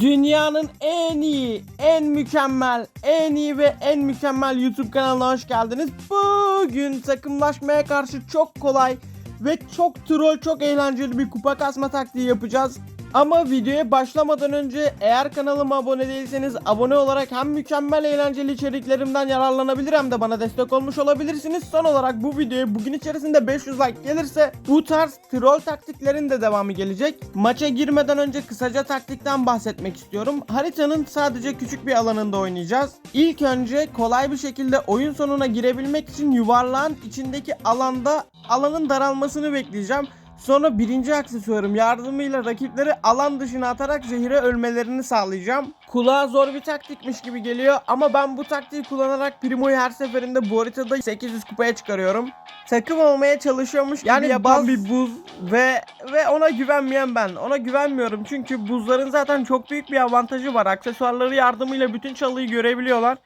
Dünyanın en iyi, en mükemmel, en iyi ve en mükemmel YouTube kanalına hoş geldiniz. Bugün takımlaşmaya karşı çok kolay ve çok troll, çok eğlenceli bir kupa kasma taktiği yapacağız. Ama videoya başlamadan önce eğer kanalıma abone değilseniz abone olarak hem mükemmel eğlenceli içeriklerimden yararlanabilir hem de bana destek olmuş olabilirsiniz. Son olarak bu videoya bugün içerisinde 500 like gelirse bu tarz troll taktiklerin de devamı gelecek. Maça girmeden önce kısaca taktikten bahsetmek istiyorum. Haritanın sadece küçük bir alanında oynayacağız. İlk önce kolay bir şekilde oyun sonuna girebilmek için yuvarlağın içindeki alanda alanın daralmasını bekleyeceğim. Sonra birinci aksesuarım yardımıyla rakipleri alan dışına atarak zehire ölmelerini sağlayacağım. Kulağa zor bir taktikmiş gibi geliyor ama ben bu taktiği kullanarak Primo'yu her seferinde bu haritada 800 kupaya çıkarıyorum. Takım olmaya çalışıyormuş gibi Yani yapan bir buz ve ve ona güvenmeyen ben. Ona güvenmiyorum çünkü buzların zaten çok büyük bir avantajı var. Aksesuarları yardımıyla bütün çalıyı görebiliyorlar.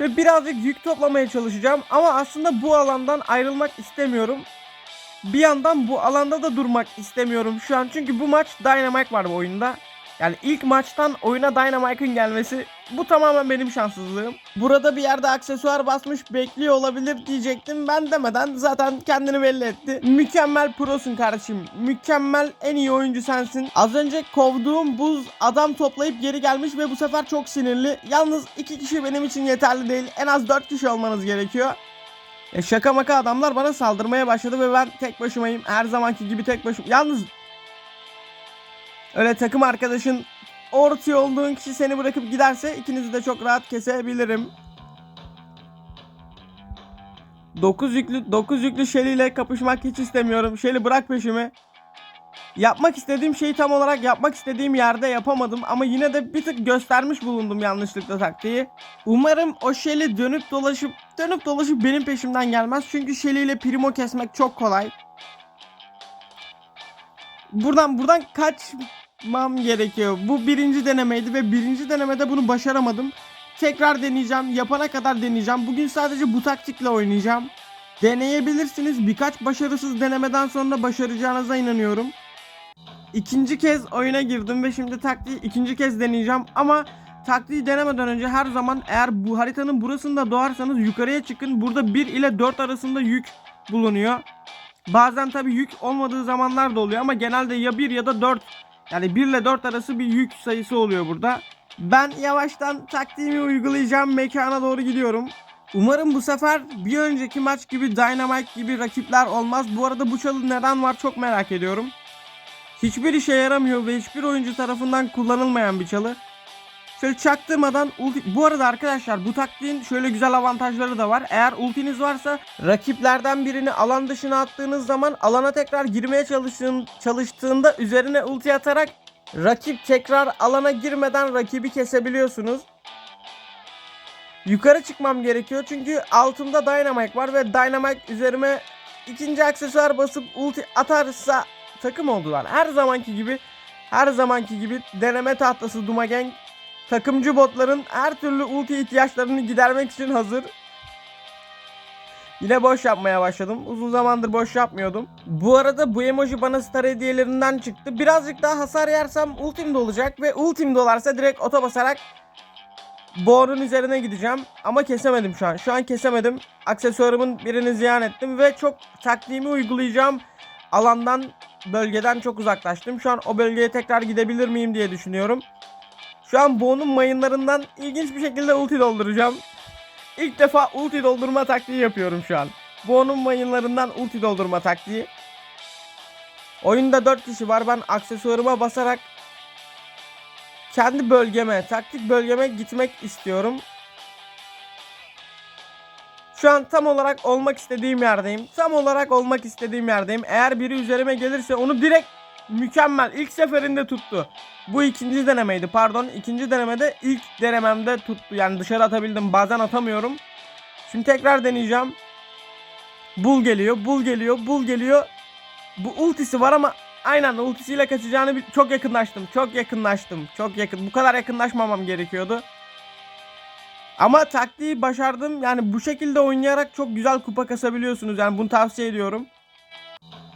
Ve birazcık yük toplamaya çalışacağım ama aslında bu alandan ayrılmak istemiyorum. Bir yandan bu alanda da durmak istemiyorum şu an çünkü bu maç Dynamite var bu oyunda. Yani ilk maçtan oyuna Dynamite'ın gelmesi bu tamamen benim şanssızlığım. Burada bir yerde aksesuar basmış bekliyor olabilir diyecektim. Ben demeden zaten kendini belli etti. Mükemmel prosun kardeşim. Mükemmel en iyi oyuncu sensin. Az önce kovduğum buz adam toplayıp geri gelmiş ve bu sefer çok sinirli. Yalnız iki kişi benim için yeterli değil. En az dört kişi olmanız gerekiyor. Ya şaka maka adamlar bana saldırmaya başladı ve ben tek başımayım. Her zamanki gibi tek başım. Yalnız öyle takım arkadaşın ortaya olduğun kişi seni bırakıp giderse ikinizi de çok rahat kesebilirim. 9 yüklü 9 yüklü Shelly ile kapışmak hiç istemiyorum. Shelly bırak peşimi. Yapmak istediğim şeyi tam olarak yapmak istediğim yerde yapamadım ama yine de bir tık göstermiş bulundum yanlışlıkla taktiği. Umarım o Shelly dönüp dolaşıp dönüp dolaşıp benim peşimden gelmez çünkü Shelly ile Primo kesmek çok kolay. Buradan buradan kaçmam gerekiyor. Bu birinci denemeydi ve birinci denemede bunu başaramadım. Tekrar deneyeceğim. Yapana kadar deneyeceğim. Bugün sadece bu taktikle oynayacağım. Deneyebilirsiniz. Birkaç başarısız denemeden sonra başaracağınıza inanıyorum. İkinci kez oyuna girdim ve şimdi taktiği ikinci kez deneyeceğim ama taktiği denemeden önce her zaman eğer bu haritanın burasında doğarsanız yukarıya çıkın. Burada 1 ile 4 arasında yük bulunuyor. Bazen tabi yük olmadığı zamanlar da oluyor ama genelde ya 1 ya da 4 yani 1 ile 4 arası bir yük sayısı oluyor burada. Ben yavaştan taktiğimi uygulayacağım mekana doğru gidiyorum. Umarım bu sefer bir önceki maç gibi Dynamite gibi rakipler olmaz. Bu arada bu çalı neden var çok merak ediyorum. Hiçbir işe yaramıyor ve hiçbir oyuncu tarafından kullanılmayan bir çalı. Şöyle çaktırmadan ulti... Bu arada arkadaşlar bu taktiğin şöyle güzel avantajları da var. Eğer ultiniz varsa rakiplerden birini alan dışına attığınız zaman alana tekrar girmeye çalıştığın, çalıştığında üzerine ulti atarak rakip tekrar alana girmeden rakibi kesebiliyorsunuz. Yukarı çıkmam gerekiyor çünkü altımda Dynamite var ve Dynamite üzerime ikinci aksesuar basıp ulti atarsa takım oldular. Her zamanki gibi her zamanki gibi deneme tahtası Dumagang takımcı botların her türlü ulti ihtiyaçlarını gidermek için hazır. Yine boş yapmaya başladım. Uzun zamandır boş yapmıyordum. Bu arada bu emoji bana star hediyelerinden çıktı. Birazcık daha hasar yersem ultim de olacak ve ultim dolarsa direkt oto basarak Boğa'nın üzerine gideceğim ama kesemedim şu an. Şu an kesemedim. Aksesuarımın birini ziyan ettim ve çok taktiğimi uygulayacağım. Alandan, bölgeden çok uzaklaştım. Şu an o bölgeye tekrar gidebilir miyim diye düşünüyorum. Şu an Bo'nun mayınlarından ilginç bir şekilde ulti dolduracağım. İlk defa ulti doldurma taktiği yapıyorum şu an. Bo'nun mayınlarından ulti doldurma taktiği. Oyunda 4 kişi var. Ben aksesuarıma basarak kendi bölgeme, taktik bölgeme gitmek istiyorum. Şu an tam olarak olmak istediğim yerdeyim. Tam olarak olmak istediğim yerdeyim. Eğer biri üzerime gelirse onu direkt mükemmel. ilk seferinde tuttu. Bu ikinci denemeydi pardon. İkinci denemede ilk denememde tuttu. Yani dışarı atabildim. Bazen atamıyorum. Şimdi tekrar deneyeceğim. Bul geliyor, bul geliyor, bul geliyor. Bu ultisi var ama aynen ultisiyle kaçacağını çok yakınlaştım. Çok yakınlaştım. Çok yakın. Bu kadar yakınlaşmamam gerekiyordu. Ama taktiği başardım. Yani bu şekilde oynayarak çok güzel kupa kasabiliyorsunuz. Yani bunu tavsiye ediyorum.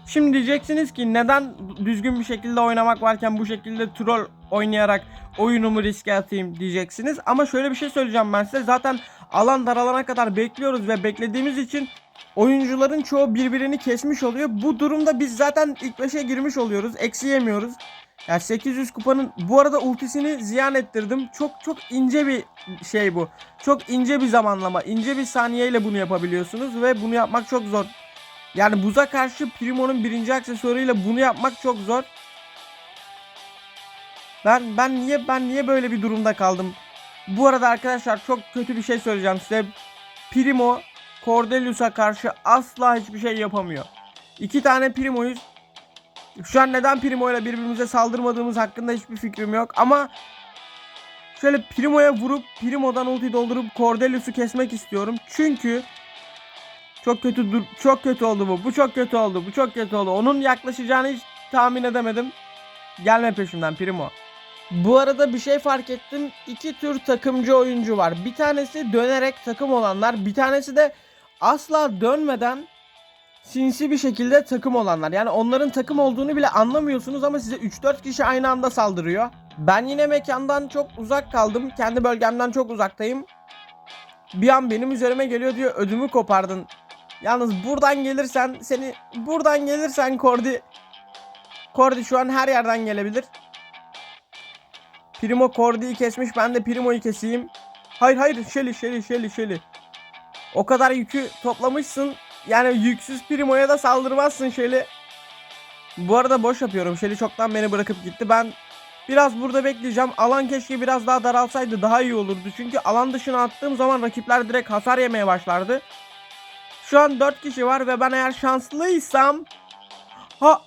Şimdi diyeceksiniz ki neden düzgün bir şekilde oynamak varken bu şekilde troll oynayarak oyunumu riske atayım diyeceksiniz. Ama şöyle bir şey söyleyeceğim ben size. Zaten alan daralana kadar bekliyoruz ve beklediğimiz için oyuncuların çoğu birbirini kesmiş oluyor. Bu durumda biz zaten ilk 5'e girmiş oluyoruz. Eksi yemiyoruz. Ya 800 kupanın bu arada ultisini ziyan ettirdim. Çok çok ince bir şey bu. Çok ince bir zamanlama, ince bir saniyeyle bunu yapabiliyorsunuz ve bunu yapmak çok zor. Yani buza karşı Primo'nun birinci aksesuarıyla bunu yapmak çok zor. Ben ben niye ben niye böyle bir durumda kaldım? Bu arada arkadaşlar çok kötü bir şey söyleyeceğim size. Primo Cordelius'a karşı asla hiçbir şey yapamıyor. İki tane Primo'yuz. Şu an neden Primo ile birbirimize saldırmadığımız hakkında hiçbir fikrim yok ama şöyle Primo'ya vurup Primo'dan ulti doldurup Cordelius'u kesmek istiyorum. Çünkü çok kötü dur çok kötü oldu bu. Bu çok kötü oldu. Bu çok kötü oldu. Onun yaklaşacağını hiç tahmin edemedim. Gelme peşimden Primo. Bu arada bir şey fark ettim. İki tür takımcı oyuncu var. Bir tanesi dönerek takım olanlar, bir tanesi de asla dönmeden sinsi bir şekilde takım olanlar. Yani onların takım olduğunu bile anlamıyorsunuz ama size 3-4 kişi aynı anda saldırıyor. Ben yine mekandan çok uzak kaldım. Kendi bölgemden çok uzaktayım. Bir an benim üzerime geliyor diyor ödümü kopardın. Yalnız buradan gelirsen seni buradan gelirsen Kordi Kordi şu an her yerden gelebilir. Primo Kordi'yi kesmiş ben de Primo'yu keseyim. Hayır hayır Shelly Shelly Shelly Shelly. O kadar yükü toplamışsın. Yani yüksüz Primo'ya da saldırmazsın Shelly. Bu arada boş yapıyorum. Shelly çoktan beni bırakıp gitti. Ben biraz burada bekleyeceğim. Alan keşke biraz daha daralsaydı daha iyi olurdu. Çünkü alan dışına attığım zaman rakipler direkt hasar yemeye başlardı. Şu an 4 kişi var ve ben eğer şanslıysam ha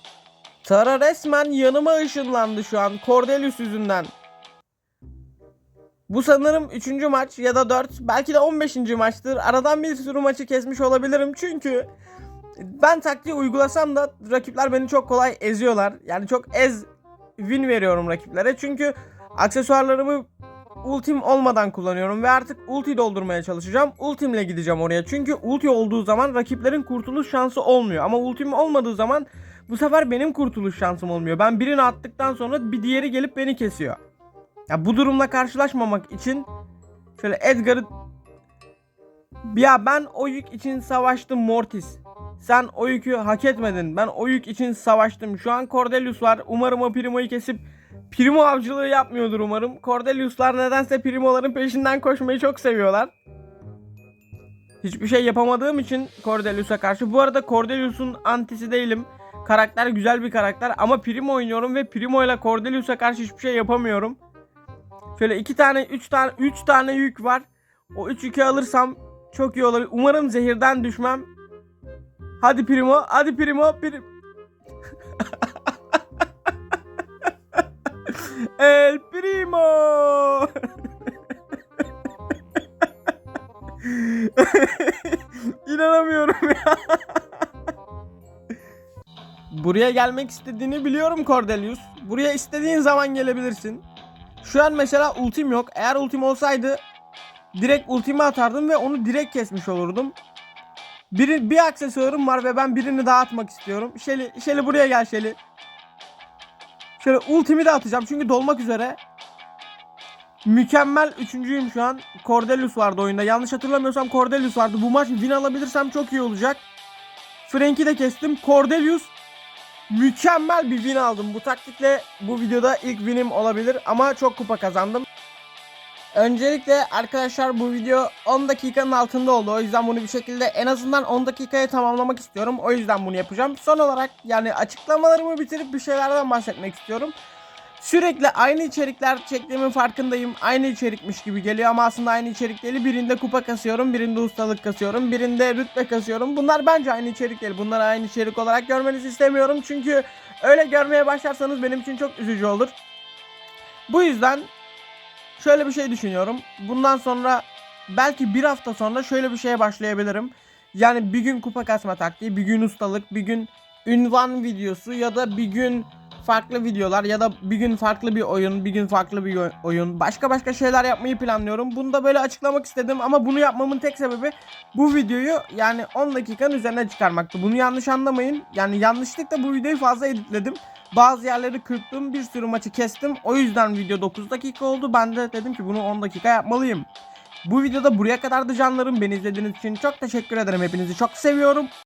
Tara resmen yanıma ışınlandı şu an Cordelius yüzünden. Bu sanırım 3. maç ya da 4 belki de 15. maçtır. Aradan bir sürü maçı kesmiş olabilirim çünkü ben taktiği uygulasam da rakipler beni çok kolay eziyorlar. Yani çok ez win veriyorum rakiplere. Çünkü aksesuarlarımı ultim olmadan kullanıyorum ve artık ulti doldurmaya çalışacağım. Ultimle gideceğim oraya. Çünkü ulti olduğu zaman rakiplerin kurtuluş şansı olmuyor. Ama ultim olmadığı zaman bu sefer benim kurtuluş şansım olmuyor. Ben birini attıktan sonra bir diğeri gelip beni kesiyor. Ya bu durumla karşılaşmamak için şöyle Edgar'ı ya ben o yük için savaştım Mortis. Sen o yükü hak etmedin. Ben o yük için savaştım. Şu an Cordelius var. Umarım o Primo'yu kesip Primo avcılığı yapmıyordur umarım. Cordelius'lar nedense Primo'ların peşinden koşmayı çok seviyorlar. Hiçbir şey yapamadığım için Cordelius'a karşı. Bu arada Cordelius'un antisi değilim. Karakter güzel bir karakter ama Primo oynuyorum ve Primo ile Cordelius'a karşı hiçbir şey yapamıyorum. Şöyle iki tane, üç tane, üç tane yük var. O üç yükü alırsam çok iyi olur. Umarım zehirden düşmem. Hadi Primo, hadi Primo, Prim... El Primo. İnanamıyorum ya. Buraya gelmek istediğini biliyorum Cordelius. Buraya istediğin zaman gelebilirsin. Şu an mesela ultim yok. Eğer ultim olsaydı direkt ultimi atardım ve onu direkt kesmiş olurdum. Bir, bir aksesuarım var ve ben birini daha atmak istiyorum. Şeli, Şeli buraya gel Şeli. Şöyle ultimi de atacağım çünkü dolmak üzere. Mükemmel üçüncüyüm şu an. Cordelius vardı oyunda. Yanlış hatırlamıyorsam Cordelius vardı. Bu maç win alabilirsem çok iyi olacak. Frank'i de kestim. Cordelius mükemmel bir win aldım. Bu taktikle bu videoda ilk winim olabilir ama çok kupa kazandım. Öncelikle arkadaşlar bu video 10 dakikanın altında oldu. O yüzden bunu bir şekilde en azından 10 dakikaya tamamlamak istiyorum. O yüzden bunu yapacağım. Son olarak yani açıklamalarımı bitirip bir şeylerden bahsetmek istiyorum. Sürekli aynı içerikler çektiğimin farkındayım. Aynı içerikmiş gibi geliyor ama aslında aynı içerik değil. Birinde kupa kasıyorum, birinde ustalık kasıyorum, birinde rütbe kasıyorum. Bunlar bence aynı içerik değil. Bunları aynı içerik olarak görmenizi istemiyorum. Çünkü öyle görmeye başlarsanız benim için çok üzücü olur. Bu yüzden şöyle bir şey düşünüyorum. Bundan sonra belki bir hafta sonra şöyle bir şeye başlayabilirim. Yani bir gün kupa kasma taktiği, bir gün ustalık, bir gün ünvan videosu ya da bir gün farklı videolar ya da bir gün farklı bir oyun, bir gün farklı bir oy- oyun, başka başka şeyler yapmayı planlıyorum. Bunu da böyle açıklamak istedim ama bunu yapmamın tek sebebi bu videoyu yani 10 dakikanın üzerine çıkarmaktı. Bunu yanlış anlamayın. Yani yanlışlıkla bu videoyu fazla editledim. Bazı yerleri kırptım, bir sürü maçı kestim. O yüzden video 9 dakika oldu. Ben de dedim ki bunu 10 dakika yapmalıyım. Bu videoda buraya kadardı canlarım. Beni izlediğiniz için çok teşekkür ederim. Hepinizi çok seviyorum.